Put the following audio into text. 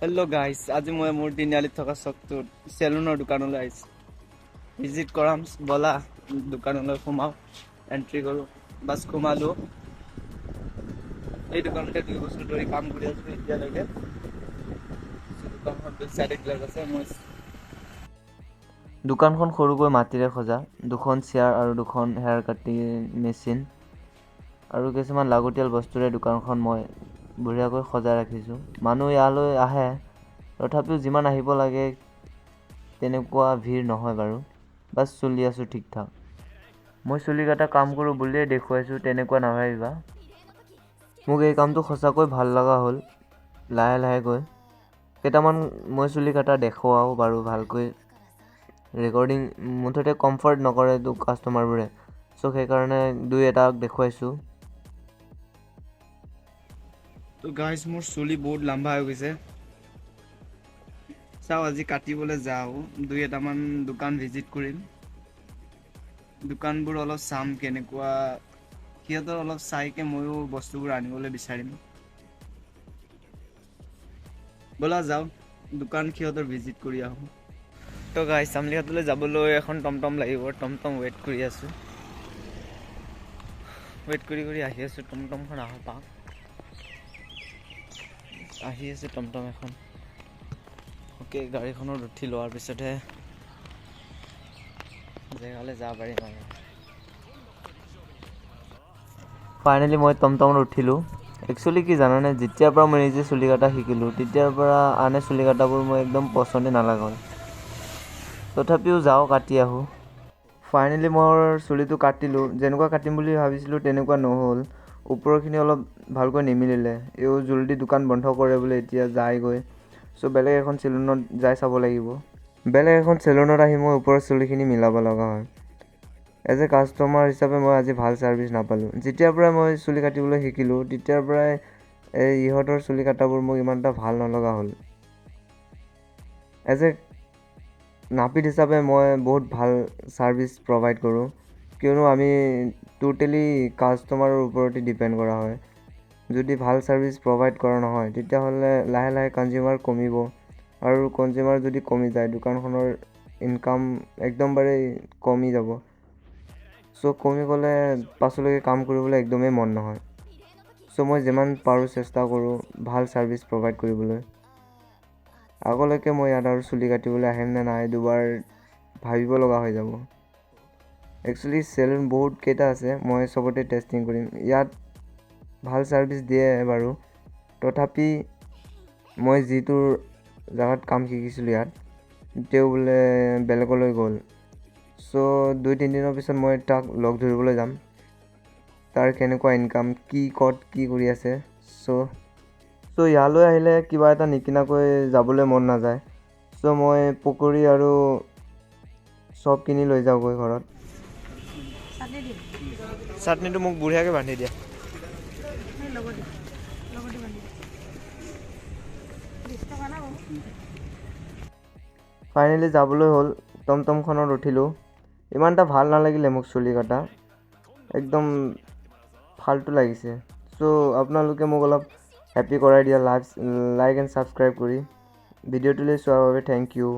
Hello guys আজি মই মোৰ তিনিআলিত থকা চকটোত চেলুনৰ দোকানলৈ আহিছোঁ। ভিজিট কৰাম ব'লা দোকানলৈ সোমাওঁ এণ্ট্ৰি কৰোঁ বাছ সোমালোঁ। এই দোকানতে দুই বছৰ ধৰি কাম কৰি আছোঁ এতিয়ালৈকে। দোকানখন সৰুকৈ মাটিৰে সজা দুখন চেয়াৰ আৰু দুখন হেয়াৰ কাটিং মেচিন আৰু কিছুমান লাগতিয়াল বস্তুৰে দোকানখন মই বঢ়িয়াকৈ সজাই ৰাখিছোঁ। মানুহ ইয়ালৈ আহে তথাপিও যিমান আহিব লাগে তেনেকুৱা ভিৰ নহয় বাৰু। বাছ চলি আছোঁ ঠিক ঠাক মই চুলি কটা কাম কৰোঁ বুলিয়েই দেখুৱাইছোঁ তেনেকুৱা নাভাবিবা। মোক এই কামটো সঁচাকৈ ভাল লগা হ'ল লাহে লাহে গৈ কেইটামান মই চুলি কটা দেখুৱাওঁ বাৰু ভালকৈ। ৰেকৰ্ডিং মুঠতে কমফৰ্ট নকৰেতো কাষ্টমাৰবোৰে চ' সেইকাৰণে দুই এটাক দেখুৱাইছোঁ। তো গাইজ মোৰ চুলি বহুত লাম্বা হৈ গৈছে। চাওঁ আজি কাটিবলৈ যাওঁ। দুই এটামান দোকান ভিজিট কৰিম। দোকানবোৰ অলপ চাম কেনেকুৱা সিহঁতৰ অলপ চাইকে ময়ো বস্তুবোৰ আনিবলৈ বিচাৰিম। ব'লা যাওঁ দোকান সিহঁতৰ ভিজিট কৰি আহোঁ। তো গাইজ চামলিঘাটলৈ যাবলৈ এখন টমটম লাগিব। টমটম ৱেইট কৰি আছোঁ। ৱেইট কৰি কৰি আহি আছোঁ টমটমখন আহক পাওঁ আহি আছে টমটম এখন। অ'কে গাড়ীখনত উঠি লোৱাৰ পিছতহে জেগালৈ যাব পাৰিম আৰু। ফাইনেলি মই টমটমত উঠিলোঁ। একচুৱেলি কি জানানে যেতিয়াৰ পৰা মই নিজে চুলি কটা শিকিলোঁ তেতিয়াৰ পৰা আনে চুলি কটাবোৰ মই একদম পচন্দে নালাগা তথাপিও যাওঁ কাটি আহোঁ। ফাইনেলি মোৰ চুলিটো কাটিলোঁ। যেনেকুৱা কাটিম বুলি ভাবিছিলোঁ তেনেকুৱা নহ'ল। ওপৰৰখিনি অলপ ভালকৈ নিমিলিলে। এও জল্দি দোকান বন্ধ কৰে বোলে এতিয়া যায়গৈ। চ' বেলেগ এখন চেলুনত যাই চাব লাগিব। বেলেগ এখন চেলুনত আহি মই ওপৰৰ চুলিখিনি মিলাব লগা হয়। এজ এ কাষ্টমাৰ হিচাপে মই আজি ভাল ছাৰ্ভিচ নাপালোঁ। যেতিয়াৰ পৰাই মই চুলি কাটিবলৈ শিকিলোঁ তেতিয়াৰ পৰাই এই ইহঁতৰ চুলি কটাবোৰ মোক ইমান এটা ভাল নলগা হ'ল। এজ এ নাপিত হিচাপে মই বহুত ভাল ছাৰ্ভিচ প্ৰভাইড কৰোঁ। কিয়নো আমি টোটেলি কাষ্টমাৰৰ ওপৰতে ডিপেণ্ড কৰা হয়। যদি ভালো ছাৰ্ভিচ প্ৰভাইড কৰা নহয়, তেতিয়াহ'লে লাহে লাহে কনজিউমাৰ কমিব। আৰু কনজিউমাৰ যদি কমি যায়, দোকানখনৰ ইনকাম একদমবাৰেই কমি যাব। চ' কমি গ'লে পাছলৈকে কাম কৰিবলৈ একদমেই মন নহয়। চ' মই যিমান পাৰোঁ চেষ্টা কৰোঁ ভালো ছাৰ্ভিচ প্ৰভাইড কৰিবলৈ। আগলৈকে মই ইয়াত আৰু চুলি কাটিবলৈ আহিম নে নাই, দুবাৰ ভাবিব লগা হৈ যাব। একচুৱেলি চেলুন বহুত কেইটা আছে, মই চবতে টেষ্টিং কৰিম। ইয়াত ভালো ছাৰ্ভিচ দিয়ে বাৰু। তথাপি মই যিটো জেগাত কাম শিকিছিলোঁ ইয়াত, তেওঁ বোলে বেলেগলৈ গ'ল। চ' দুই তিনিদিনৰ পিছত মই তাক লগ ধৰিবলৈ যাম। তাৰ কেনেকুৱা ইনকাম কি ক'ত কি কৰি আছে। চ' চ' ইয়ালৈ আহিলে কিবা এটা নিকিনাকৈ যাবলৈ মন নাযায়। চ' মই পকৰী আৰু চব কিনি লৈ যাওঁগৈ ঘৰত। চাটনিটো মোক বঢ়িয়াকৈ বান্ধি দিয়া। ফাইনেলি যাবলৈ হ'ল টমটমখনত উঠিলোঁ। ইমান এটা ভালো নালাগিলে মোক চুলি কটা। একদম ফাল্টু লাগিছে। চ' আপোনালোকে মোক অলপ হেপ্পী কৰাই দিয়া লাইক লাইক এণ্ড ছাবস্ক্ৰাইব কৰি। ভিডিঅ'টোলৈ চোৱাৰ বাবে থেংক ইউ